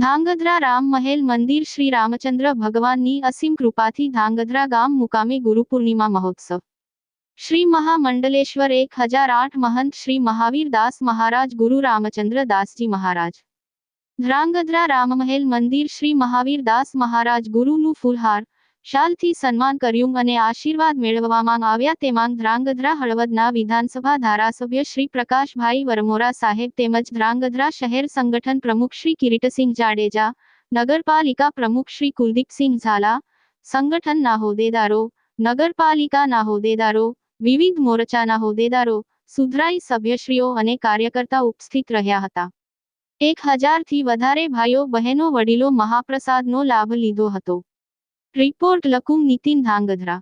ધ્રાંગધ્રા રામ મહેલ મંદિર શ્રી રામચંદ્ર ભગવાનની અસીમ કૃપાથી ધાંગધ્રા ગામ મુકામે ગુરુ પૂર્ણિમા મહોત્સવ. શ્રી મહામંડલેશ્વર એક હજાર આઠ મહંત શ્રી મહાવીર દાસ મહારાજ ગુરુ રામચંદ્ર દાસજી મહારાજ. ધ્રાંગધ્રા રામમહેલ મંદિર શ્રી મહાવીર દાસ મહારાજ ગુરુનું ફૂલહાર શાલથી સન્માન કર્યું અને આશીર્વાદ મેળવવામાં આવ્યા તેમાં ધ્રાંગધ્રા હળવદના વિધાનસભા ધારાસભ્ય શ્રી પ્રકાશભાઈ વરમોરા સાહેબ તેમજ ધ્રાંગધ્રા શહેર સંગઠન પ્રમુખ શ્રી કિરીટસિંહ જાડેજા, નગરપાલિકા પ્રમુખ શ્રી કુલદીપસિંહ ઝાલા સંગઠનના હોદ્દેદારો નગરપાલિકાના હોદ્દેદારો વિવિધ મોરચાના હોદ્દેદારો સુધરાઈ સભ્યશ્રીઓ અને કાર્યકર્તા ઉપસ્થિત રહ્યા હતા. એક હજારથી વધારે ભાઈઓ બહેનો વડીલો મહાપ્રસાદનો લાભ લીધો હતો. રિપોર્ટ લકુમ નીતિન ધાંગધ્રા.